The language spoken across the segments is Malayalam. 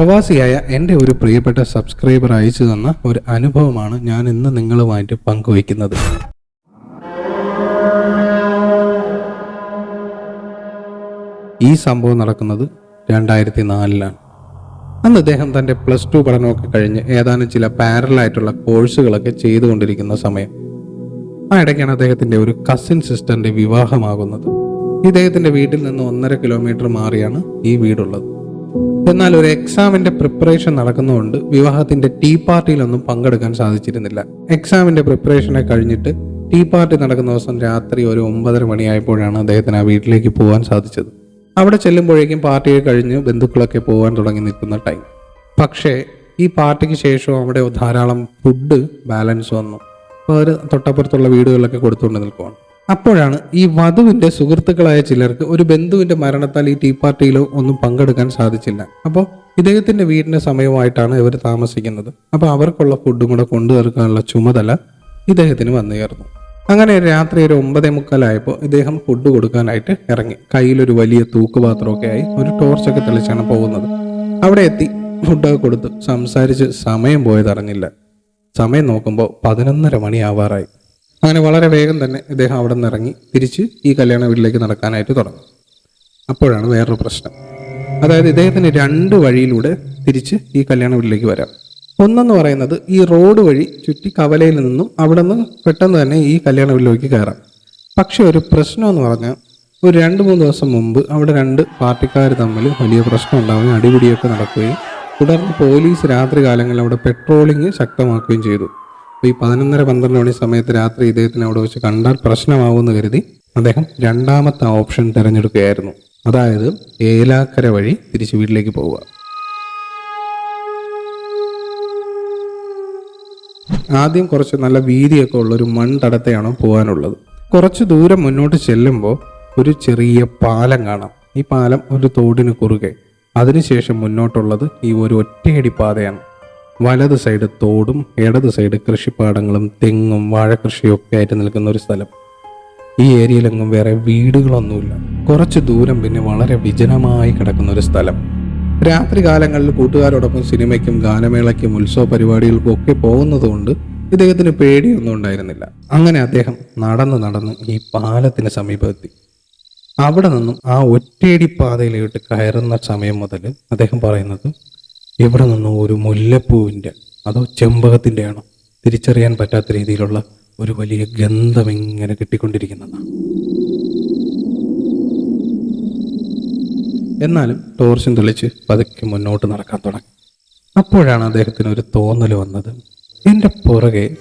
പ്രവാസിയായ എന്റെ ഒരു പ്രിയപ്പെട്ട സബ്സ്ക്രൈബർ അയച്ചു തന്ന ഒരു അനുഭവമാണ് ഞാൻ ഇന്ന് നിങ്ങളുമായിട്ട് പങ്കുവയ്ക്കുന്നത്. ഈ സംഭവം നടക്കുന്നത് രണ്ടായിരത്തി നാലിലാണ് അന്ന് അദ്ദേഹം തന്റെ പ്ലസ് ടു പഠനമൊക്കെ കഴിഞ്ഞ് ഏതാനും ചില പാരലായിട്ടുള്ള കോഴ്സുകളൊക്കെ ചെയ്തുകൊണ്ടിരിക്കുന്ന സമയം. ആ ഇടയ്ക്കാണ് അദ്ദേഹത്തിന്റെ ഒരു കസിൻ സിസ്റ്ററിന്റെ വിവാഹമാകുന്നത്. ഇദ്ദേഹത്തിന്റെ വീട്ടിൽ നിന്ന് ഒന്നര കിലോമീറ്റർ മാറിയാണ് ഈ വീടുള്ളത്. എന്നാൽ ഒരു എക്സാമിന്റെ പ്രിപ്പറേഷൻ നടക്കുന്നതുകൊണ്ട് വിവാഹത്തിന്റെ ടീ പാർട്ടിയിലൊന്നും പങ്കെടുക്കാൻ സാധിച്ചിരുന്നില്ല. എക്സാമിന്റെ പ്രിപ്പറേഷനെ കഴിഞ്ഞിട്ട് ടീ പാർട്ടി നടക്കുന്ന ദിവസം രാത്രി ഒരു ഒമ്പതര മണിയായപ്പോഴാണ് അദ്ദേഹത്തിന് ആ വീട്ടിലേക്ക് പോകാൻ സാധിച്ചത്. അവിടെ ചെല്ലുമ്പോഴേക്കും പാർട്ടിയെ കഴിഞ്ഞ് ബന്ധുക്കളൊക്കെ പോകാൻ തുടങ്ങി നിൽക്കുന്ന ടൈം പക്ഷേ ഈ പാർട്ടിക്ക് ശേഷവും അവിടെ ധാരാളം ഫുഡ് ബാലൻസ് വന്നു. അവർ തൊട്ടപ്പുറത്തുള്ള വീടുകളിലൊക്കെ കൊടുത്തുകൊണ്ട് നിൽക്കുവാണ്. അപ്പോഴാണ് ഈ വധുവിന്റെ സുഹൃത്തുക്കളായ ചിലർക്ക് ഒരു ബന്ധുവിന്റെ മരണത്താൽ ഈ ടീ പാർട്ടിയിലോ ഒന്നും പങ്കെടുക്കാൻ സാധിച്ചില്ല. അപ്പോൾ ഇദ്ദേഹത്തിന്റെ വീടിന്റെ സമയമായിട്ടാണ് ഇവർ താമസിക്കുന്നത്. അപ്പോൾ അവർക്കുള്ള ഫുഡും കൂടെ കൊണ്ടു തീർക്കാനുള്ള ചുമതല ഇദ്ദേഹത്തിന് വന്നു ചേർന്നു അങ്ങനെ രാത്രി ഒരു ഒമ്പതേ മുക്കാലായപ്പോൾ ഇദ്ദേഹം ഫുഡ് കൊടുക്കാനായിട്ട് ഇറങ്ങി. കയ്യിലൊരു വലിയ തൂക്കുപാത്രമൊക്കെ ആയി ഒരു ടോർച്ചൊക്കെ തെളിച്ചാണ് പോകുന്നത്. അവിടെ എത്തി ഫുഡൊക്കെ കൊടുത്ത്. സംസാരിച്ച് സമയം പോയതറിഞ്ഞില്ല. സമയം നോക്കുമ്പോൾ പതിനൊന്നര മണിയാവാറായി. അങ്ങനെ വളരെ വേഗം തന്നെ ഇദ്ദേഹം അവിടെ നിന്ന് ഇറങ്ങി തിരിച്ച് ഈ കല്യാണ വീട്ടിലേക്ക് നടക്കാനായിട്ട് തുടങ്ങും. അപ്പോഴാണ് വേറൊരു പ്രശ്നം. അതായത് ഇദ്ദേഹത്തിന് രണ്ട് വഴിയിലൂടെ തിരിച്ച് ഈ കല്യാണ വീട്ടിലേക്ക് വരാം. ഒന്നെന്ന് പറയുന്നത് ഈ റോഡ് വഴി ചുറ്റി കവലയിൽ നിന്നും അവിടെ നിന്ന് പെട്ടെന്ന് തന്നെ ഈ കല്യാണ വീട്ടിലേക്ക് കയറാം. പക്ഷെ ഒരു പ്രശ്നം എന്ന് പറഞ്ഞാൽ ഒരു രണ്ട് മൂന്ന് ദിവസം മുമ്പ് അവിടെ രണ്ട് പാർട്ടിക്കാർ തമ്മിൽ വലിയ പ്രശ്നം ഉണ്ടാവുകയും അടിപിടിയൊക്കെ നടക്കുകയും തുടർന്ന് പോലീസ് രാത്രി കാലങ്ങളിൽ അവിടെ പെട്രോളിങ് ശക്തമാക്കുകയും ചെയ്തു. അപ്പോൾ ഈ പതിനൊന്നര പന്ത്രണ്ട് മണി സമയത്ത് രാത്രി ഇദ്ദേഹത്തിന് അവിടെ വെച്ച് കണ്ടാൽ പ്രശ്നമാവുമെന്ന് കരുതി അദ്ദേഹം രണ്ടാമത്തെ ഓപ്ഷൻ തിരഞ്ഞെടുക്കുകയായിരുന്നു. അതായത് ഏലാക്കര വഴി തിരിച്ച് വീട്ടിലേക്ക് പോവുക. ആദ്യം കുറച്ച് നല്ല വീതിയൊക്കെ ഉള്ള ഒരു മൺതടത്തെയാണ് പോകാനുള്ളത്. കുറച്ച് ദൂരം മുന്നോട്ട് ചെല്ലുമ്പോൾ ഒരു ചെറിയ പാലം കാണാം. ഈ പാലം ഒരു തോടിന് കുറുകെ. അതിനുശേഷം മുന്നോട്ടുള്ളത് ഈ ഒരു ഒറ്റയടി പാതയാണ്. വലത് സൈഡ് തോടും ഇടത് സൈഡ് കൃഷിപ്പാടങ്ങളും തെങ്ങും വാഴകൃഷിയും ഒക്കെ ആയിട്ട് നിൽക്കുന്ന ഒരു സ്ഥലം. ഈ ഏരിയയിലെങ്ങും വേറെ വീടുകളൊന്നുമില്ല. കുറച്ച് ദൂരം പിന്നെ വളരെ വിജനമായി കിടക്കുന്ന ഒരു സ്ഥലം. രാത്രി കാലങ്ങളിൽ കൂട്ടുകാരോടൊപ്പം സിനിമയ്ക്കും ഗാനമേളയ്ക്കും ഉത്സവ പരിപാടികൾക്കും ഒക്കെ പോകുന്നതുകൊണ്ട് ഇദ്ദേഹത്തിന് പേടിയൊന്നും ഉണ്ടായിരുന്നില്ല. അങ്ങനെ അദ്ദേഹം നടന്ന് നടന്ന് ഈ പാലത്തിന് സമീപമെത്തി അവിടെ നിന്നും ആ ഒറ്റയടി പാതയിലോട്ട് കയറുന്ന സമയം മുതൽ അദ്ദേഹം പറയുന്നത് ഇവിടെ നിന്നും ഒരു മുല്ലപ്പൂവിന്റെ അതോ ചെമ്പകത്തിന്റെ ആണോ തിരിച്ചറിയാൻ പറ്റാത്ത രീതിയിലുള്ള ഒരു വലിയ ഗന്ധം ഇങ്ങനെ കിട്ടിക്കൊണ്ടിരിക്കുന്നതാണ് എന്നാലും ടോർച്ചും തെളിച്ച് പതുക്കെ മുന്നോട്ട് നടക്കാൻ തുടങ്ങി. അപ്പോഴാണ് അദ്ദേഹത്തിന് ഒരു തോന്നൽ വന്നത്. എന്റെ പുറകെ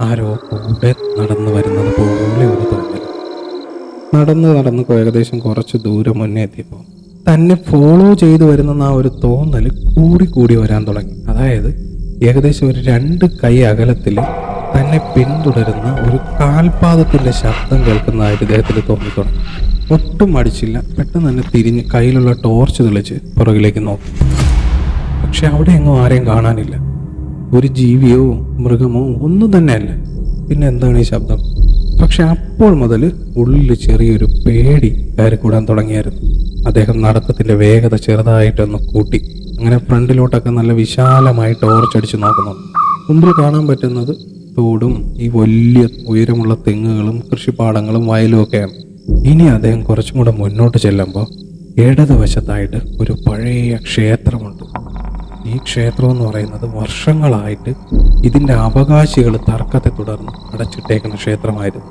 ആരോ കൂടെ നടന്നു വരുന്നത് പോലെ ഒരു തോന്നൽ. നടന്ന് നടന്ന് ഏകദേശം കുറച്ച് ദൂരം മുന്നേ എത്തിയപ്പോൾ തന്നെ ഫോളോ ചെയ്തു വരുന്ന ആ ഒരു തോന്നൽ കൂടി കൂടി വരാൻ തുടങ്ങി. അതായത് ഏകദേശം ഒരു രണ്ട് കൈ അകലത്തിൽ തന്നെ പിന്തുടരുന്ന ഒരു കാൽപാദത്തിന്റെ ശബ്ദം കേൾക്കുന്നതായിട്ട് ഇദ്ദേഹത്തിന് തോന്നി തുടങ്ങി ഒട്ടും അടിച്ചില്ല. പെട്ടെന്ന് തന്നെ തിരിഞ്ഞ് കയ്യിലുള്ള ടോർച്ച് തെളിച്ച് പുറകിലേക്ക് നോക്കി. പക്ഷെ അവിടെ എങ്ങും ആരെയും കാണാനില്ല. ഒരു ജീവിയോ മൃഗമോ ഒന്നും തന്നെയല്ല. പിന്നെ എന്താണ് ഈ ശബ്ദം? പക്ഷെ അപ്പോൾ മുതൽ ഉള്ളിൽ ചെറിയൊരു പേടി കയറിക്കൂടാൻ തുടങ്ങിയായിരുന്നു. അദ്ദേഹം നടത്തത്തിന്റെ വേഗത ചെറുതായിട്ടൊന്ന് കൂട്ടി. അങ്ങനെ ഫ്രണ്ടിലോട്ടൊക്കെ നല്ല വിശാലമായി ടോർച്ചടിച്ച് നോക്കുന്നു. നോക്കുന്നുണ്ട് മുമ്പിൽ കാണാൻ പറ്റുന്നത് തോടും ഈ വലിയ ഉയരമുള്ള തെങ്ങുകളും കൃഷിപ്പാടങ്ങളും വയലും ഒക്കെയാണ്. ഇനി അദ്ദേഹം കുറച്ചും കൂടെ മുന്നോട്ട് ചെല്ലുമ്പോൾ ഇടതുവശത്തായിട്ട് ഒരു പഴയ ക്ഷേത്രമുണ്ട്. ഈ ക്ഷേത്രം എന്ന് പറയുന്നത് വർഷങ്ങളായിട്ട് ഇതിന്റെ അവകാശികൾ തർക്കത്തെ തുടർന്ന് അടച്ചിട്ടേക്കുന്ന ക്ഷേത്രമായിരുന്നു.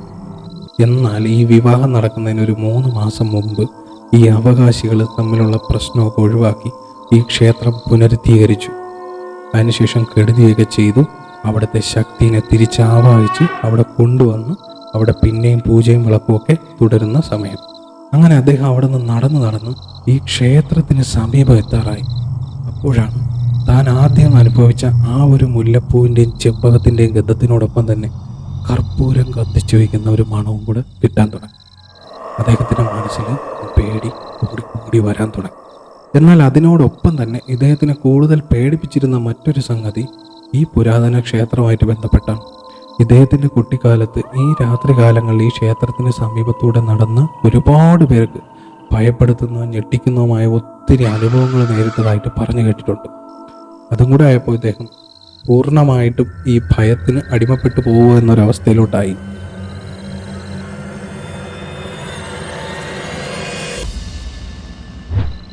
എന്നാൽ ഈ വിവാഹം നടക്കുന്നതിന് ഒരു മൂന്ന് മാസം മുമ്പ് ഈ അവകാശികൾ തമ്മിലുള്ള പ്രശ്നമൊക്കെ ഒഴിവാക്കി ഈ ക്ഷേത്രം പുനരുദ്ധീകരിച്ചു. അതിനുശേഷം കെടുതിയൊക്കെ ചെയ്തു അവിടുത്തെ ശക്തിനെ തിരിച്ചാവാഹിച്ച് അവിടെ കൊണ്ടുവന്ന് അവിടെ പിന്നെയും പൂജയും വിളക്കുമൊക്കെ തുടരുന്ന സമയം. അങ്ങനെ അദ്ദേഹം അവിടെ നിന്ന് നടന്ന് നടന്ന് ഈ ക്ഷേത്രത്തിന് സമീപം എത്താറായി. അപ്പോഴാണ് താൻ ആദ്യം അനുഭവിച്ച ആ ഒരു മുല്ലപ്പൂവിന്റെയും ചെമ്പകത്തിന്റെയും ഗന്ധത്തിനോടൊപ്പം തന്നെ കർപ്പൂരം കത്തിച്ചു വയ്ക്കുന്ന ഒരു മണവും കൂടെ കിട്ടാൻ തുടങ്ങി. അദ്ദേഹത്തിന്റെ മനസ്സിൽ പേടി കൂടി കൂടി വരാൻ തുടങ്ങി. എന്നാൽ അതിനോടൊപ്പം തന്നെ ഇദ്ദേഹത്തിനെ കൂടുതൽ പേടിപ്പിച്ചിരുന്ന മറ്റൊരു സംഗതി ഈ പുരാതന ക്ഷേത്രമായിട്ട് ബന്ധപ്പെട്ടാണ്. ഇദ്ദേഹത്തിന്റെ കുട്ടിക്കാലത്ത് ഈ രാത്രികാലങ്ങളിൽ ഈ ക്ഷേത്രത്തിന് സമീപത്തൂടെ നടന്ന് ഒരുപാട് പേർക്ക് ഭയപ്പെടുത്തുന്നതും ഞെട്ടിക്കുന്നതുമായ ഒത്തിരി അനുഭവങ്ങൾ നേരിട്ടതായിട്ട് പറഞ്ഞു കേട്ടിട്ടുണ്ട്. അതും കൂടെ ആയപ്പോൾ ഇദ്ദേഹം പൂർണമായിട്ടും ഈ ഭയത്തിന് അടിമപ്പെട്ടു പോകുക എന്നൊരവസ്ഥയിലോട്ടായി.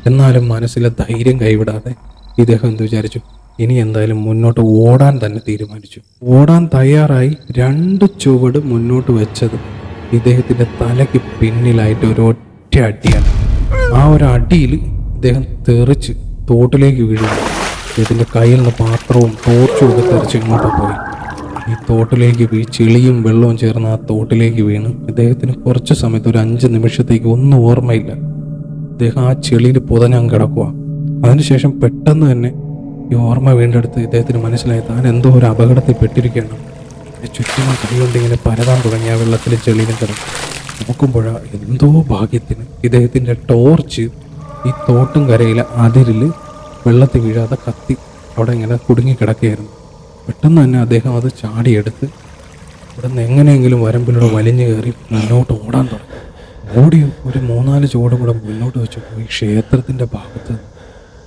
എന്നാലും മനസ്സിലെ ധൈര്യം കൈവിടാതെ ഇദ്ദേഹം എന്ത് വിചാരിച്ചു? ഇനി എന്തായാലും മുന്നോട്ട് ഓടാൻ തന്നെ തീരുമാനിച്ചു. ഓടാൻ തയ്യാറായി രണ്ട് ചുവട് മുന്നോട്ട് വെച്ചത് ഇദ്ദേഹത്തിന്റെ തലയ്ക്ക് പിന്നിലായിട്ട് ഒരു ഒറ്റ അടിയാണ്. ആ ഒരു അടിയിൽ ഇദ്ദേഹം തെറിച്ച് തോട്ടിലേക്ക് വീഴുന്നു. ഇദ്ദേഹത്തിന്റെ കയ്യിലുള്ള പാത്രവും ടോർച്ചും ഒക്കെ തെറിച്ച് ഇങ്ങോട്ട് പോയി. ഈ തോട്ടിലേക്ക് വീ ചെളിയും വെള്ളവും ചേർന്ന് ആ തോട്ടിലേക്ക് വീണ്. ഇദ്ദേഹത്തിന് കുറച്ച് സമയത്ത് ഒരു അഞ്ച് നിമിഷത്തേക്ക് ഒന്നും ഓർമ്മയില്ല. ഇദ്ദേഹം ആ ചെളിയിൽ പുതഞ്ഞാൻ കിടക്കുക അതിനുശേഷം പെട്ടെന്ന് തന്നെ ഈ ഓർമ്മ വീണ്ടെടുത്ത് ഇദ്ദേഹത്തിന് മനസ്സിലായി താൻ എന്തോ ഒരു അപകടത്തിൽ പെട്ടിരിക്കുകയാണ് ചുറ്റും കൈകൊണ്ട് ഇങ്ങനെ പരതാൻ തുടങ്ങി ആ വെള്ളത്തിലും ചെളിയിലും കിടക്കും നോക്കുമ്പോഴാ എന്തോ ഭാഗ്യത്തിന് ഇദ്ദേഹത്തിന്റെ ടോർച്ച് ഈ തോട്ടും കരയിലെ അതിരിൽ വെള്ളത്തിൽ വീഴാതെ കത്തി അവിടെ ഇങ്ങനെ കുടുങ്ങി കിടക്കുകയായിരുന്നു. പെട്ടെന്ന് തന്നെ അദ്ദേഹം അത് ചാടിയെടുത്ത് ഇവിടെ നിന്ന് എങ്ങനെയെങ്കിലും വരമ്പിലൂടെ വലിഞ്ഞു കയറി മുന്നോട്ട് ഓടാൻ തുടങ്ങി. ഓടി ഒരു മൂന്നാൽ ചുവടും കൂടെ മുന്നോട്ട് വെച്ച് പോയി. ക്ഷേത്രത്തിന്റെ ഭാഗത്ത്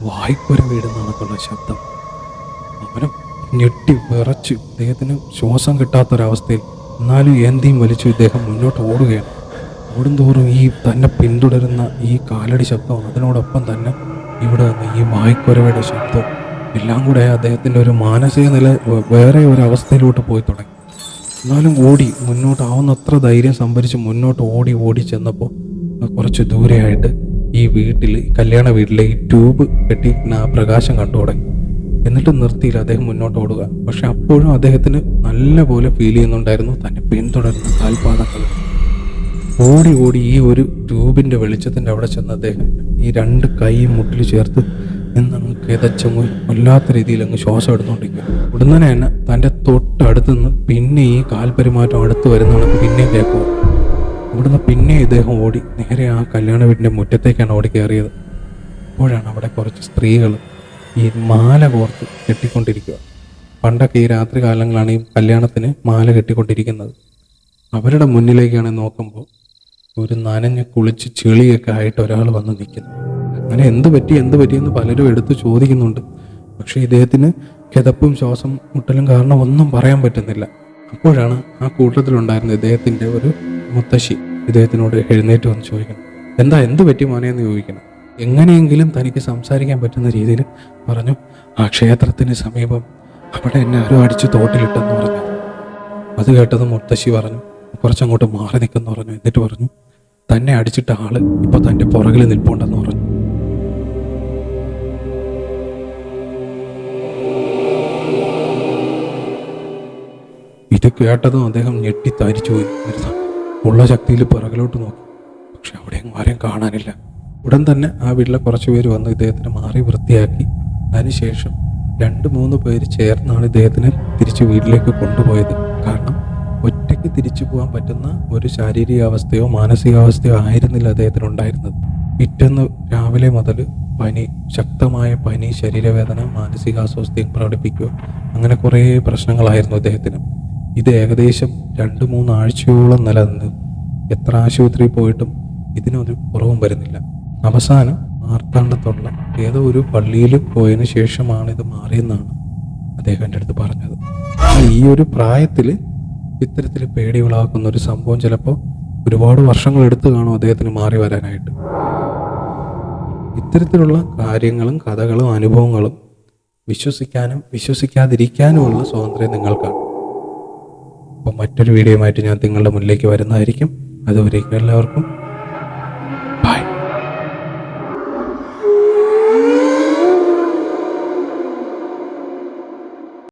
വായ്പുര വീടുന്നതൊക്കെയുള്ള ശബ്ദം. അവനെ ഞെട്ടി വിറച്ച്. ഇദ്ദേഹത്തിന് ശ്വാസം കിട്ടാത്തൊരവസ്ഥയിൽ എന്നാലും ഏന്തിയും വലിച്ചു ഇദ്ദേഹം മുന്നോട്ട് ഓടുകയാണ്. ഓടും തോറും ഈ തന്നെ പിന്തുടരുന്ന ഈ കാലടി ശബ്ദം അതിനോടൊപ്പം തന്നെ ഇവിടെ നിന്ന് ഈ മായ്ക്കുരവയുടെ ശബ്ദം എല്ലാം കൂടെ അദ്ദേഹത്തിന്റെ ഒരു മാനസിക നില വേറെ ഒരു അവസ്ഥയിലോട്ട് പോയി തുടങ്ങി. എന്നാലും ഓടി മുന്നോട്ടാവുന്നത്ര ധൈര്യം സംഭരിച്ച് മുന്നോട്ട് ഓടി ഓടി ചെന്നപ്പോൾ കുറച്ച് ദൂരെയായിട്ട് ഈ വീട്ടിൽ കല്യാണ വീട്ടിലെ ഈ ട്യൂബ് കെട്ടി പ്രകാശം കണ്ടു തുടങ്ങി. എന്നിട്ട് നിർത്തിയില്ല അദ്ദേഹം മുന്നോട്ട് ഓടുക. പക്ഷെ അപ്പോഴും അദ്ദേഹത്തിന് നല്ല പോലെ ഫീൽ ചെയ്യുന്നുണ്ടായിരുന്നു. തന്നെ പിന്തുടരുന്ന കാൽപാദങ്ങൾ ഓടി ഓടി ഈ ഒരു ട്യൂബിന്റെ വെളിച്ചത്തിന്റെ അവിടെ ചെന്ന് അദ്ദേഹം ഈ രണ്ട് കൈയും മുട്ടിൽ ചേർത്ത് നിന്നങ്ങ് കിതച്ചങ്ങ് വല്ലാത്ത രീതിയിൽ അങ്ങ് ശ്വാസം എടുത്തുകൊണ്ടിരിക്കുക. ഉടനെ തന്നെ തന്റെ തൊട്ടടുത്ത് നിന്ന് പിന്നെ ഈ കാൽപരിമാറ്റം അടുത്ത് വരുന്നതാണ് പിന്നെ കേൾക്കുക ഇവിടുന്ന് പിന്നെ ഇദ്ദേഹം ഓടി നേരെ ആ കല്യാണ വീടിന്റെ മുറ്റത്തേക്കാണ് ഓടി കയറിയത്. അപ്പോഴാണ് അവിടെ കുറച്ച് സ്ത്രീകൾ ഈ മാല കോർത്ത് കെട്ടിക്കൊണ്ടിരിക്കുക. പണ്ടൊക്കെ ഈ രാത്രി കാലങ്ങളാണ് ഈ കല്യാണത്തിന് മാല കെട്ടിക്കൊണ്ടിരിക്കുന്നത്. അവരുടെ മുന്നിലേക്കാണ് നോക്കുമ്പോൾ ഒരു നനഞ്ഞ് കുളിച്ച് ചെളിയൊക്കെ ആയിട്ട് ഒരാൾ വന്ന് നിൽക്കുന്നു. അങ്ങനെ എന്ത് പറ്റി എന്ത് പറ്റിയെന്ന് പലരും എടുത്ത് ചോദിക്കുന്നുണ്ട്. പക്ഷേ ഇദ്ദേഹത്തിന് കിതപ്പും ശ്വാസം മുട്ടലും കാരണം ഒന്നും പറയാൻ പറ്റുന്നില്ല. അപ്പോഴാണ് ആ കൂട്ടത്തിലുണ്ടായിരുന്ന ഇദ്ദേഹത്തിന്റെ ഒരു മുത്തശ്ശി ഇദ്ദേഹത്തിനോട് എഴുന്നേറ്റ് വന്ന് ചോദിക്കണം എന്താ എന്ത് പറ്റി മോനെയെന്ന് ചോദിക്കണം എങ്ങനെയെങ്കിലും തനിക്ക് സംസാരിക്കാൻ പറ്റുന്ന രീതിയിൽ പറഞ്ഞു ആ ക്ഷേത്രത്തിന് സമീപം അവിടെ എന്നെ ആരോ അടിച്ച് തോട്ടിലിട്ടെന്ന് പറഞ്ഞു. അത് കേട്ടത് മുത്തശ്ശി പറഞ്ഞു കുറച്ചങ്ങോട്ട് മാറി നിൽക്കുന്നു പറഞ്ഞു. എന്നിട്ട് പറഞ്ഞു തന്നെ അടിച്ചിട്ട ആൾ ഇപ്പൊ തന്റെ പുറകിൽ നിൽപ്പുണ്ടെന്ന് പറഞ്ഞു. ഇത് കേട്ടതും അദ്ദേഹം ഞെട്ടി തരിച്ചു പോയി. ഉള്ള ശക്തിയിൽ പിറകിലോട്ട് നോക്കി. പക്ഷെ അവിടെ ആരെയും കാണാനില്ല. ഉടൻ തന്നെ ആ വീട്ടിലെ കുറച്ച് പേര് വന്ന് ഇദ്ദേഹത്തിനെ മാറി വൃത്തിയാക്കി. അതിനുശേഷം രണ്ട് മൂന്ന് പേര് ചേർന്നാണ് ഇദ്ദേഹത്തിനെ തിരിച്ച് വീട്ടിലേക്ക് കൊണ്ടുപോയത്. കാരണം ഒറ്റയ്ക്ക് തിരിച്ചു പോകാൻ പറ്റുന്ന ഒരു ശാരീരികാവസ്ഥയോ മാനസികാവസ്ഥയോ ആയിരുന്നില്ല അദ്ദേഹത്തിന് ഉണ്ടായിരുന്നത്. പിറ്റേന്ന് രാവിലെ മുതൽ പനി ശക്തമായ പനി ശരീരവേദന മാനസികാസ്വസ്ഥയും പ്രകടിപ്പിക്കുക അങ്ങനെ കുറേ പ്രശ്നങ്ങളായിരുന്നു അദ്ദേഹത്തിന്. ഇത് ഏകദേശം രണ്ട് മൂന്ന് ആഴ്ചയോളം നിലനിന്ന് എത്ര ആശുപത്രിയിൽ പോയിട്ടും ഇതിനൊരു കുറവും വരുന്നില്ല. അവസാനം മാർത്താണ്ഡത്തുള്ള ഏതോ ഒരു പള്ളിയിൽ പോയതിനു ശേഷമാണ് ഇത് മാറിയെന്നാണ് അദ്ദേഹം എന്റെ അടുത്ത് പറഞ്ഞത്. ഈ ഒരു പ്രായത്തിൽ ഇത്തരത്തിൽ പേടി ഒരു സംഭവം ചിലപ്പോൾ ഒരുപാട് വർഷങ്ങൾ എടുത്തു കാണും അദ്ദേഹത്തിന് മാറി വരാനായിട്ട്. ഇത്തരത്തിലുള്ള കാര്യങ്ങളും കഥകളും അനുഭവങ്ങളും വിശ്വസിക്കാനും വിശ്വസിക്കാതിരിക്കാനുമുള്ള സ്വാതന്ത്ര്യം നിങ്ങൾക്കാണ്. അപ്പം മറ്റൊരു വീഡിയോയുമായിട്ട് ഞാൻ നിങ്ങളുടെ മുന്നിലേക്ക് വരുന്നതായിരിക്കും. അതുവരേക്കും എല്ലാവർക്കും